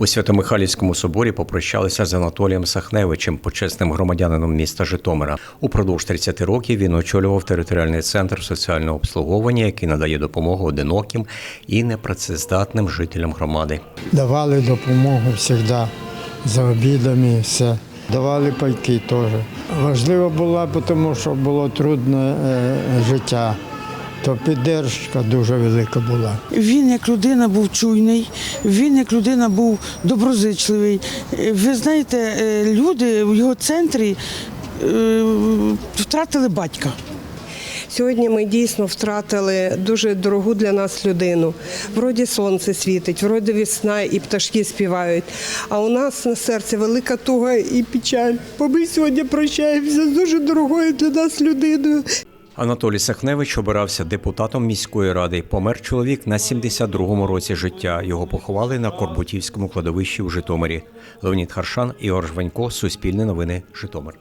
У Свято-Михайлівському соборі попрощалися з Анатолієм Сахневичем, почесним громадянином міста Житомира. Упродовж 30 років він очолював територіальний центр соціального обслуговування, який надає допомогу одиноким і непрацездатним жителям громади. Давали допомогу завжди за обідами, все. Давали пайки теж. Важливо було, тому що було трудне е, життя, то підтримка дуже велика була. Він як людина був чуйний, він як людина був доброзичливий. Е, Ви знаєте, е, люди в його центрі е, втратили батька. Сьогодні ми дійсно втратили дуже дорогу для нас людину. Вроді сонце світить, вроді весна і пташки співають. А у нас на серці велика туга і печаль. Бо ми сьогодні прощаємося з дуже дорогою для нас людиною. Анатолій Сахневич обирався депутатом міської ради. Помер чоловік на 72-му році життя. Його поховали на Корбутівському кладовищі у Житомирі. Леонід Харшан, Ігор Жванько, Суспільне новини, Житомир.